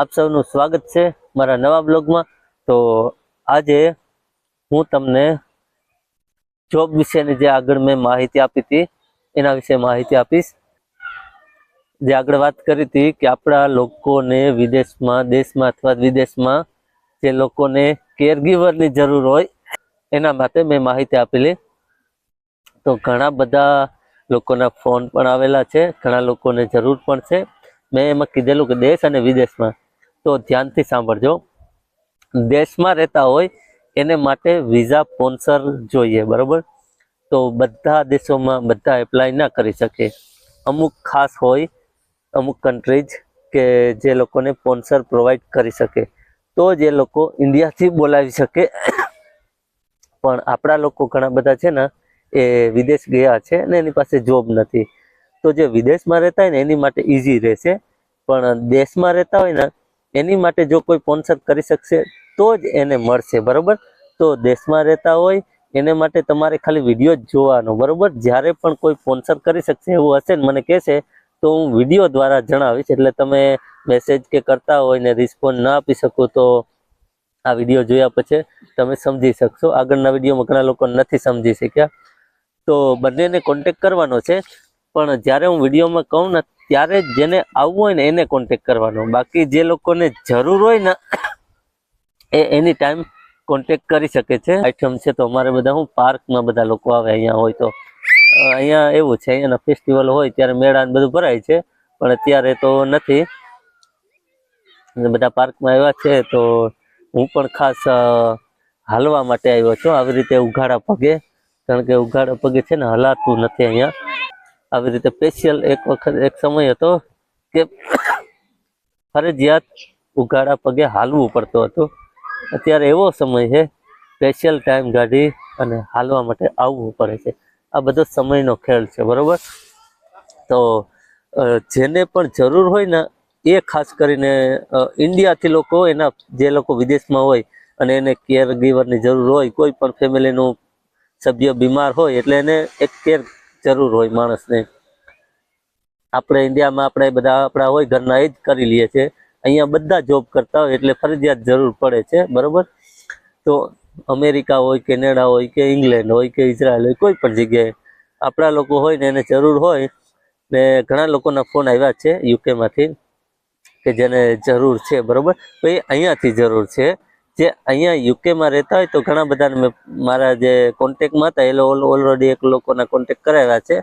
આપ સૌનું સ્વાગત છે મારા નવા બ્લોગમાં. તો આજે હું તમને જોબ વિશેની જે આગળ મેં માહિતી આપી હતી, એના વિશે માહિતી આપીશ. જે આગળ વાત કરી હતી કે આપણા લોકોને વિદેશમાં, દેશમાં અથવા વિદેશમાં જે લોકોને કેરગીવરની જરૂર હોય, એના માટે મેં માહિતી આપેલી. તો ઘણા બધા લોકોના ફોન પણ આવેલા છે, ઘણા લોકોને જરૂર પણ છે. મેં એમાં કીધેલું કે દેશ અને વિદેશમાં. તો ધ્યાનથી સાંભળજો. દેશમાં રહેતા હોય એને માટે વિઝા સ્પોન્સર જોઈએ, બરાબર? તો બધા દેશોમાં બધા એપ્લાય ના કરી શકે. અમુક ખાસ હોય, અમુક કન્ટ્રીજ કે જે લોકોને સ્પોન્સર પ્રોવાઈડ કરી શકે. તો જ લોકો ઇન્ડિયાથી બોલાવી શકે. પણ આપણા લોકો ઘણા બધા છે ને, એ વિદેશ ગયા છે અને એની પાસે જોબ નથી. તો જે વિદેશમાં રહેતા હોય ને, એની માટે ઇઝી રહેશે. પણ દેશમાં રહેતા હોય ને એની માટે જો કોઈ સ્પોન્સર કરી શકશે, તો જ એને મળશે, બરાબર? તો દેશમાં રહેતા હોય, એને માટે તમારે ખાલી વીડિયો જ જોવાનો, બરાબર? જ્યારે પણ કોઈ સ્પોન્સર કરી શકશે, એવું હશે ને મને કહેશે, તો હું વીડિયો દ્વારા જણાવીશ. એટલે તમે મેસેજ કે કરતા હોય ને રિસ્પોન્સ ના આપી શકો, તો આ વીડિયો જોયા પછી તમે સમજી શકશો. આગળના વિડીયોમાં ઘણા લોકો નથી સમજી શક્યા. તો બંનેને કોન્ટેક કરવાનો છે. પણ જ્યારે હું વિડીયોમાં કહું ને ત્યારે જેને આવવું હોય ને એને કોન્ટેક કરવાનો. બાકી જે લોકોને જરૂર હોય ને, એ એની ટાઈમ કોન્ટેક કરી શકે છે. આઈટમ છે તો અમારે બધા, હું પાર્કમાં બધા લોકો આવે અહીંયા હોય તો. અહીંયા એવું છે, અહીંયાના ફેસ્ટિવલ હોય ત્યારે મેળા ને બધું ભરાય છે, પણ અત્યારે તો નથી. બધા પાર્કમાં આવ્યા છે તો હું પણ ખાસ હાલવા માટે આવ્યો છું. આવી રીતે ઉઘાડા પગે, કારણ કે ઉઘાડા પગે છે ને હલાતું નથી અહીંયા. આવી રીતે સ્પેશિયલ એક વખત, એક સમય હતો કે ફરજિયાત ઉઘાડા પગે હાલવું પડતું હતું. અત્યારે એવો સમય છે સ્પેશિયલ ટાઈમ કાઢી અને હાલવા માટે આવવું પડે છે. આ બધો સમયનો ખેલ છે, બરોબર? તો જેને પણ જરૂર હોય ને, એ ખાસ કરીને ઇન્ડિયાથી લોકો, એના જે લોકો વિદેશમાં હોય અને એને કેર ગીવરની જરૂર હોય, કોઈ પણ ફેમિલીનું સભ્ય બીમાર હોય એટલે એને એક કેર જરૂર હોય માણસને. આપણે ઇન્ડિયામાં આપણે બધા આપણા હોય, ઘરના એ જ કરી લઈએ છીએ. અહીંયા બધા જોબ કરતા હોય એટલે ફરજિયાત જરૂર પડે છે, બરોબર? તો અમેરિકા હોય કેનેડા હોય કે ઇંગ્લેન્ડ હોય કે ઇઝરાયલ હોય, કોઈ પણ જગ્યાએ આપણા લોકો હોય ને એને જરૂર હોય ને ઘણા લોકોના ફોન આવ્યા છે યુકેમાંથી કે જેને જરૂર છે, બરોબર? તો એ અહીંયાથી જરૂર છે. જે અહીંયા યુકેમાં રહેતા હોય તો ઘણા બધાને મેં મારા જે કોન્ટેક્ટમાં હતા, એ ઓલરેડી એક લોકોના કોન્ટેક્ટ કરાવ્યા છે.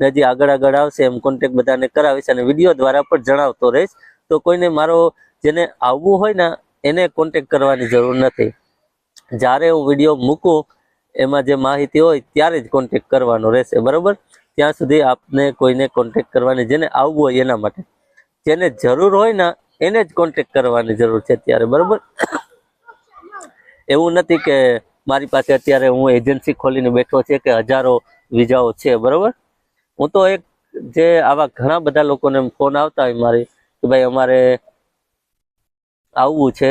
ને હજી આગળ આગળ આવશે એમ કોન્ટેક્ટ બધાને કરાવીશ અને વીડિયો દ્વારા પણ જણાવતો રહીશ. તો કોઈને મારો જેને આવવું હોય ને, એને કોન્ટેક્ટ કરવાની જરૂર નથી. જ્યારે હું વીડિયો મૂકું, એમાં જે માહિતી હોય ત્યારે જ કોન્ટેક કરવાનો રહેશે, બરોબર? ત્યાં સુધી આપને કોઈને કોન્ટેક કરવાની, જેને આવવું હોય એના માટે. જેને જરૂર હોય ને, એને જ કોન્ટેક કરવાની જરૂર છે ત્યારે બરોબર? એવું નથી કે મારી પાસે અત્યારે હું એજન્સી ખોલીને બેઠો છે કે હજારો વિઝાઓ છે, બરોબર? હું તો એક જે આવા ઘણા બધા લોકોને ફોન આવતા હોય મારી કે ભાઈ અમારે આવવું છે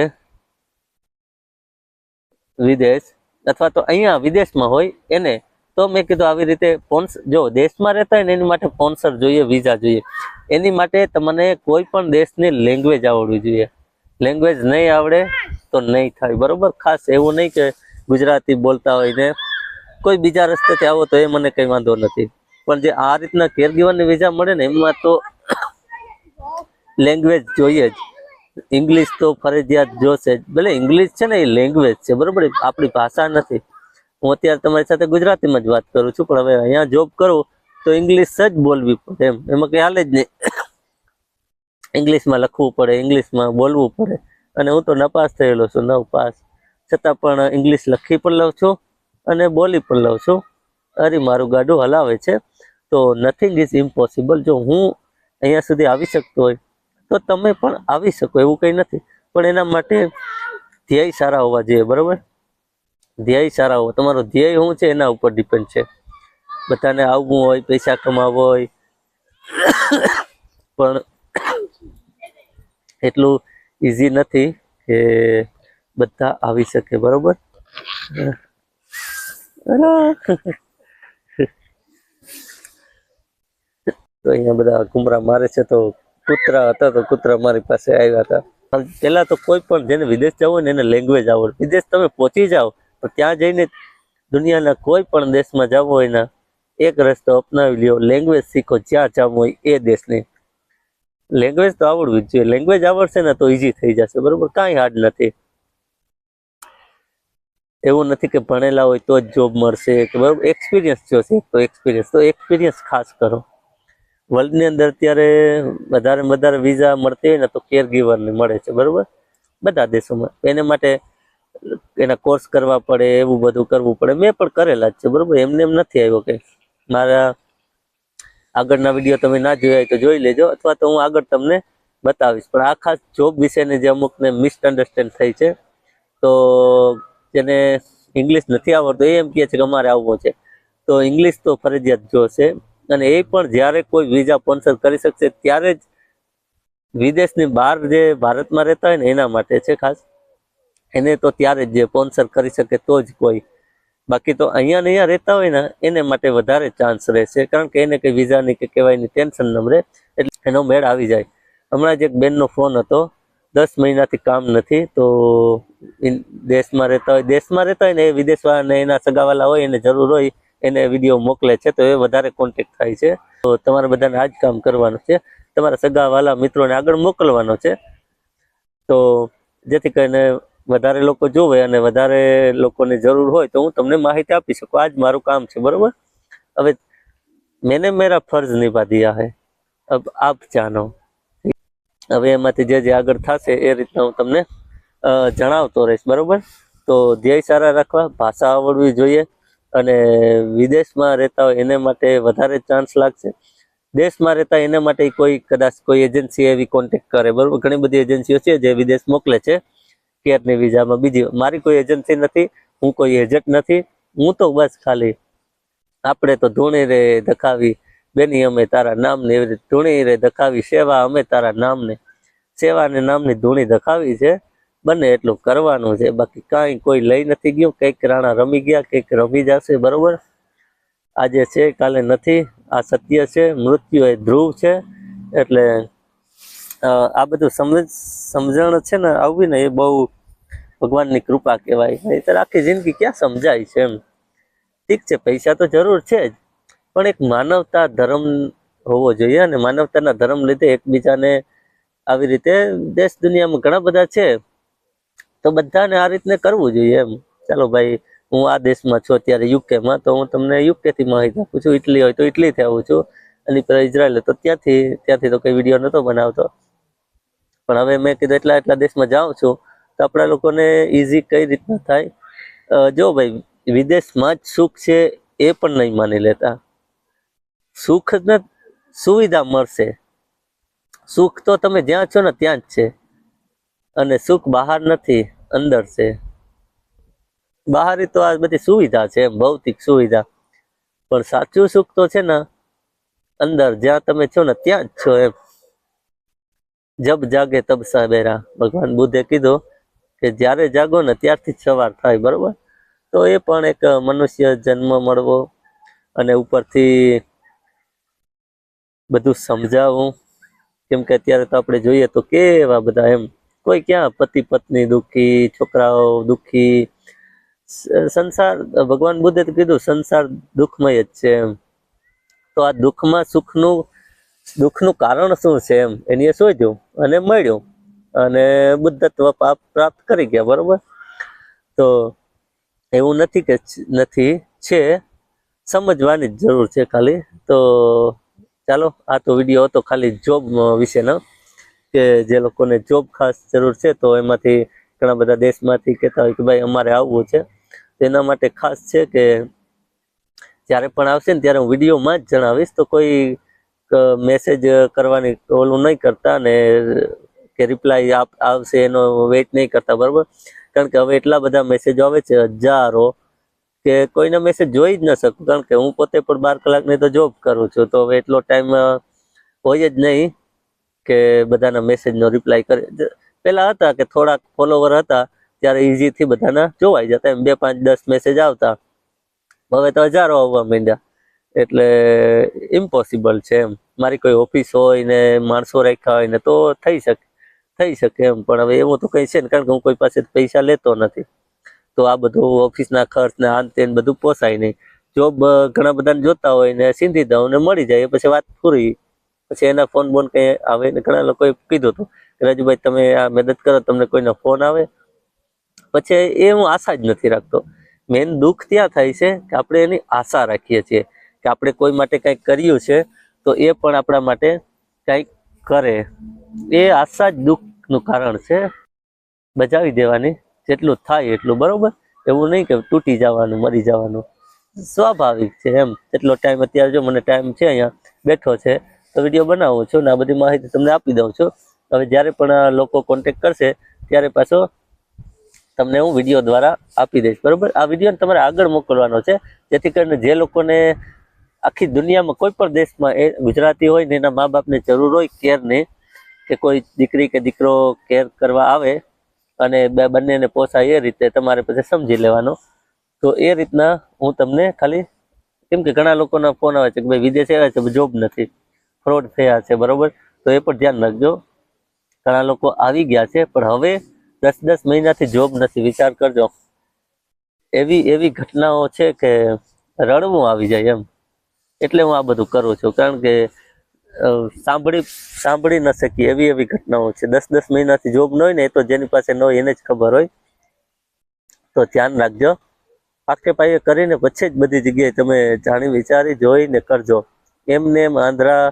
વિદેશ, અથવા તો અહીંયા વિદેશમાં હોય એને, તો મેં કીધું આવી રીતે ફોન્સ જો દેશમાં રહેતા હોય ને એની માટે સ્પોન્સર જોઈએ વિઝા જોઈએ. એની માટે તમને કોઈ પણ દેશની લેંગ્વેજ આવડવી જોઈએ. લેંગ્વેજ નહીં આવડે તો નહીં થાય. બરોબર? ખાસ એવું નહીં કે ગુજરાતી બોલતા હોય ને. કોઈ બીજા રસ્તેથી આવો તો એ મને કંઈ વાંધો નથી. પણ જે આ રીતના કેરગીવરની વિઝા મળે ને, એમાં તો લેંગ્વેજ જોઈએ જ. ઇંગ્લિશ તો ફરજિયાત જોશે ભલે ઇંગ્લિશ છે ને એ લેંગ્વેજ છે, બરોબર? આપણી ભાષા નથી. હું અત્યારે તમારી સાથે ગુજરાતીમાં જ વાત કરું છું, પણ હવે અહીંયા જોબ કરું તો ઇંગ્લિશ જ બોલવી પડે એમ. એમાં કંઈ હાલે જ નહીં. ઇંગ્લિશમાં લખવું પડે, ઇંગ્લિશમાં બોલવું પડે. અને હું તો નપાસ થયેલો છું, નવ પાસ. છતાં પણ ઇંગ્લિશ લખી પણ લઉં છું અને બોલી પણ લઉં છું. અરે, મારું ગાડું હલાવે છે. તો નથિંગ ઇઝ ઇમ્પોસિબલ જો હું અહીંયા સુધી આવી શકતો હોય, તો તમે પણ આવી શકો, એવું કંઈ નથી. પણ એના માટે ધ્યેય સારા હોવા જોઈએ, બરાબર? ધ્યેય સારા હોવા, તમારો ધ્યેય શું છે? એના ઉપર ડિપેન્ડ છે. બધાને આવવું હોય, પૈસા કમાવવા હોય. પણ એટલું ઇઝી નથી કે બધા આવી શકે, બરોબર. તો અહીંયા બધા ઘુમરા મારે છે, તો કૂતરા હતા, તો કૂતરા મારી પાસે આવ્યા હતા. પેલા તો કોઈ પણ જેને વિદેશ જવું ને એને લેંગ્વેજ આવડે. વિદેશ તમે પહોંચી જાઓ તો ત્યાં જઈને દુનિયાના કોઈ પણ દેશમાં જવું હોય ને, એક રસ્તો અપનાવી લ્યો લેંગ્વેજ શીખો, જ્યાં જવું હોય એ દેશની. લેંગ્વેજ તો આવડવી જ જોઈએ. લેંગ્વેજ આવડશે ને તો ઈઝી થઈ જશે, બરોબર? કાંઈ હાર્ડ નથી. એવું નથી કે ભણેલા હોય તો જ જોબ મળશે કે બરાબર? એક્સપિરિયન્સ જોશે તો એક્સપિરિયન્સ તો એક્સપિરિયન્સ ખાસ કરો. વર્લ્ડની અંદર અત્યારે વધારે વધારે વિઝા મળતી હોય ને તો કેર ગીવરને મળે છે, બરોબર? બધા દેશોમાં. એને માટે એના કોર્સ કરવા પડે, એવું બધું કરવું પડે. મેં પણ કરેલા જ છે, બરોબર? એમને એમ નથી આવ્યો કે મારા આગળના વીડિયો તમે ના જોયા હોય તો જોઈ લેજો અથવા તો હું આગળ તમને બતાવીશ. પણ આ ખાસ જોબ વિશેની જે અમુકને મિસઅન્ડરસ્ટેન્ડ થઈ છે, તો જેને ઇંગ્લિશ નથી આવડતું, એ એમ કહે છે કે અમારે આવવો છે. તો ઇંગ્લિશ તો ફરજિયાત જોશે અને એ પણ જ્યારે કોઈ વિઝા સ્પોન્સર કરી શકશે, ત્યારે જ વિદેશની બહાર જે ભારતમાં રહેતા હોય ને, એના માટે છે ખાસ. એને તો ત્યારે જ જે સ્પોન્સર કરી શકે તો જ કોઈ બાકી તો અહીંયા ને અહીંયા રહેતા હોય ને, એને માટે વધારે ચાન્સ રહેશે. કારણ કે એને કંઈ વિઝાની કે કહેવાયની ટેન્શન ન રહે, એટલે એનો મેળ આવી જાય. હમણાં જ એક બેનનો ફોન હતો, દસ મહિનાથી કામ નથી, તો દેશમાં રહેતા હોય, દેશમાં રહેતા હોય ને, એ વિદેશવાળાને એના સગાવાલા હોય, એને જરૂર હોય, એને વીડિયો મોકલે છે, તો એ વધારે કોન્ટેક્ટ થાય છે. તો તમારે બધાને આ જ કામ કરવાનું છે. તમારા સગાવાલા મિત્રોને આગળ મોકલવાનો છે. તો જેથી કરીને વધારે લોકો જોવે અને વધારે લોકોને જરૂર હોય તો હું તમને માહિતી આપી શકું. આ જ મારું કામ છે, બરોબર? હવે મેને મેરા ફર્જ નિભા દિયા હે. અબ આપ જાનો. હવે એમાંથી જે જે આગળ થશે એ રીતના હું તમને જણાવતો રહીશ, બરોબર? તો ધ્યેય સારા રાખવા, ભાષા આવડવી જોઈએ અને વિદેશમાં રહેતા હોય એને માટે વધારે ચાન્સ લાગશે. દેશમાં રહેતા એના માટે કોઈ કદાચ કોઈ એજન્સી એવી કોન્ટેક્ટ કરે, બરાબર? ઘણી બધી એજન્સીઓ છે જે વિદેશ મોકલે છે. કેરની વિઝામાં બીજી મારી કોઈ એજન્સી નથી, હું કોઈ એજન્ટ નથી, હું તો બસ ખાલી આપણે તો ધૂણી રે દખાવી, બેની અમે તારા નામને એવી રીતે ધૂણી રે દખાવી, સેવા અમે તારા નામને. સેવા ને નામની ધૂણી દખાવી છે, બને એટલું કરવાનું છે. બાકી કાંઈ કોઈ લઈ નથી ગયું, કંઈક રાણા રમી ગયા, કંઈક રમી જશે, બરોબર? આજે છે, કાલે નથી, આ સત્ય છે, મૃત્યુ એ ધ્રુવ છે, એટલે આ બધું સમજ, સમજણ છે ને, આવવી ને એ બહુ ભગવાનની કૃપા કહેવાય. નહીંતર આખી જિંદગી ક્યાં સમજાય છે એમ. ઠીક છે, પૈસા તો જરૂર છે જ. પણ એક માનવતા ધર્મ હોવો જોઈએ અને માનવતાના ધર્મ લીધે એકબીજાને આવી રીતે દેશ દુનિયામાં ઘણા બધા છે. તો બધાને આ રીતને કરવું જોઈએ એમ. ચાલો ભાઈ, હું આ દેશમાં છું અત્યારે યુકેમાં, તો હું તમને યુકેથી માહિતી આપું છું. ઇટલી હોય તો ઇટલીથી આવું છું. અને પેલા ઇઝરાયલ તો ત્યાંથી ત્યાંથી તો કઈ વીડિયો નહોતો બનાવતો. પણ હવે મેં કીધું, એટલા એટલા દેશમાં જાઉં છું. તો આપણા લોકોને ઇઝી કઈ રીતના થાય? જો ભાઈ, વિદેશમાં જ સુખ છે એ પણ નહીં માની લેતા. સુખ ને, સુવિધા મળશે. સુખ તો તમે જ્યાં છો ને ત્યાં જ છે. અને સુખ બહાર નથી, અંદર છે. બહાર તો આ બધી સુવિધા છે ભૌતિક સુવિધા. પણ સાચું સુખ તો છે ને, અંદર જ્યાં તમે છો ને ત્યાં જ છો એમ. જબ જાગે તબ સાબેરા. ભગવાન બુદ્ધે કીધું કે જ્યારે જાગો ને ત્યારથી જ સવાર થાય, બરોબર? તો એ પણ એક મનુષ્ય જન્મ મળવો અને ઉપરથી બધું સમજાવવું કેમ કે અત્યારે તો આપણે જોઈએ તો કેવા બધા એમ, કોઈ ક્યાં પતિ પત્ની દુઃખી, છોકરાઓ દુઃખી સંસાર, ભગવાન બુદ્ધે તો કીધું, સંસાર દુઃખમય જ છે એમ. તો આ દુઃખમાં સુખનું, દુઃખનું કારણ શું છે એમ? એની શોધ્યું અને મળ્યું. અને બુદ્ધત્વ પ્રાપ્ત કરી ગયા, બરોબર? તો એવું નથી કે નથી, છે. સમજવાની જ જરૂર છે ખાલી. તો ચાલો, આ તો વીડિયો હતો ખાલી જોબ વિશેનો, કે જે લોકોને જોબ ખાસ જરૂર છે, તો એમાંથી ઘણા બધા દેશમાંથી કહેતા હોય કે ભાઈ અમારે આવવું છે. તેના માટે ખાસ છે કે જ્યારે પણ આવશે ને ત્યારે હું વિડીયોમાં જ જણાવીશ. તો કોઈ મેસેજ કરવાની ઓલું નહીં કરતા ને કે રિપ્લાય આપ, આવશે એનો વેઇટ નહીં કરતા, બરાબર? કારણ કે હવે એટલા બધા મેસેજો આવે છે હજારો કે કોઈના મેસેજ જોઈ જ ન શકું, કારણ કે હું પોતે પણ બાર કલાકની તો જોબ કરું છું, તો હવે એટલો ટાઈમ હોય જ નહીં કે બધાના મેસેજનો રિપ્લાય કરે. પહેલા હતા કે થોડાક ફોલોવર હતા, ત્યારે ઇઝીથી બધાના જોવાઈ જતા, એમ બે પાંચ દસ મેસેજ આવતા. હવે તો હજારો આવવા માંડ્યા. એટલે ઇમ્પોસિબલ છે એમ. મારી કોઈ ઓફિસ હોય ને માણસો રાખ્યા હોય ને તો થઈ શકે. થઈ શકે એમ. પણ હવે એવું તો કંઈ છે ને, કારણ કે હું કોઈ પાસે પૈસા લેતો નથી. તો આ બધું ઓફિસના ખર્ચ ને આન તે બધું પોસાય નહીં. જોબ ઘણા બધાને જોતા હોય ને સીંધી દઉં ને મળી જાય પછી વાત પૂરી. પછી એના ફોન બોન કંઈ આવે ને ઘણા લોકોએ કીધું હતું કે, રાજુભાઈ, તમે આ મદદ કરો, તમને કોઈનો ફોન આવે. પછી એ હું આશા જ નથી રાખતો. મેન દુઃખ ત્યાં થાય છે કે આપણે એની આશા રાખીએ છીએ કે આપણે કોઈ માટે કંઈક કર્યું છે, તો એ પણ આપણા માટે કંઈક કરે. એ આશા જ દુઃખનું કારણ છે, બચાવી દેવાની, જેટલું થાય એટલું, બરોબર? એવું નહીં કે તૂટી જવાનું, મરી જવાનું. સ્વાભાવિક છે એમ. જેટલો ટાઈમ અત્યારે જો મને ટાઈમ છે અહીંયા, બેઠો છે, તો વીડિયો બનાવું છું ને આ બધી માહિતી તમને આપી દઉં છું. હવે જ્યારે પણ લોકો કોન્ટેક કરશે, ત્યારે પાછો તમને હું વીડિયો દ્વારા આપી દઈશ, બરાબર? આ વીડિયો તમારે આગળ મોકલવાનો છે, જેથી કરીને જે લોકોને આખી દુનિયામાં કોઈ પણ દેશમાં એ ગુજરાતી હોય ને એના મા બાપને જરૂર હોય કેરની કે કોઈ દીકરી કે દીકરો કેર કરવા આવે અને બે બંનેને પોસાય એ રીતે તમારે પછી સમજી લેવાનો. તો એ રીતના હું તમને ખાલી કેમ કે ઘણા લોકોના ફોન આવે છે કે ભાઈ વિદેશ આવ્યા છે જોબ નથી. ફ્રોડ થયા છે, બરોબર? તો એ પણ ધ્યાન રાખજો. ઘણા લોકો આવી ગયા છે, પણ હવે દસ દસ મહિનાથી જોબ નથી. વિચાર કરજો. એવી એવી ઘટનાઓ છે કે રડવું આવી જાય એમ. એટલે હું આ બધું કરું છું. કારણ કે સાંભળી સાંભળી ન શકીએ. એવી એવી ઘટનાઓ છે. દસ દસ મહિનાથી જોબ ન હોય ને તો જેની પાસે ન હોય એને જ ખબર હોય. તો ધ્યાન રાખજો. પાયે કરીને પછી જ બધી જગ્યાએ તમે જાણી, વિચારી, જોઈને કરજો. એમને એમ આંધ્રા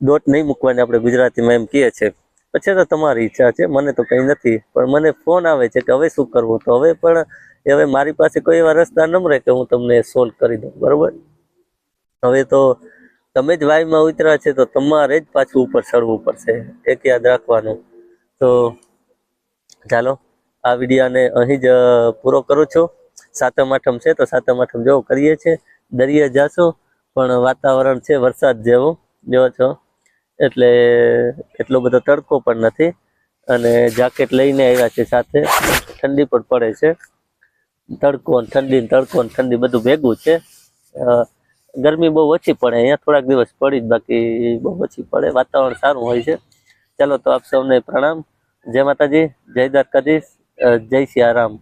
દોટ નહીં મૂકવાની આપણે ગુજરાતીમાં એમ કહીએ છે. પછી તો તમારી ઈચ્છા છે. મને તો કંઈ નથી. પણ મને ફોન આવે છે કે હવે શું કરવું? તો હવે પણ હવે મારી પાસે કોઈ એવા રસ્તા ન રહે કે હું તમને સોલ્વ કરી દઉં. બરાબર? હવે તો તમે જ વાયુમાં ઉતરા છે તો તમારે જ પાછું ઉપર ચડવું પડશે. એક યાદ રાખવાનું. તો ચાલો, આ વિડીયાને અહીં જ પૂરો કરું છું. સાતમ આઠમ છે તો સાતમ આઠમ જેવો કરીએ છીએ. દરિયે જાશો, પણ વાતાવરણ છે વરસાદ જેવો. જેવો છો. એટલે એટલો બધો તડકો પણ નથી. અને જાકેટ લઈને આવ્યા છે સાથે. ઠંડી પણ પડે છે. તડકો ઠંડી તડકો ઠંડી બધું ભેગું છે. ગરમી બહુ ઓછી પડે, અહીંયા થોડાક દિવસ પડી જ બાકી બહુ ઓછી પડે, વાતાવરણ સારું હોય છે. ચાલો તો આપ સૌને પ્રણામ. જય માતાજી, જય દ્વારકાધીશ જય સિયારામ.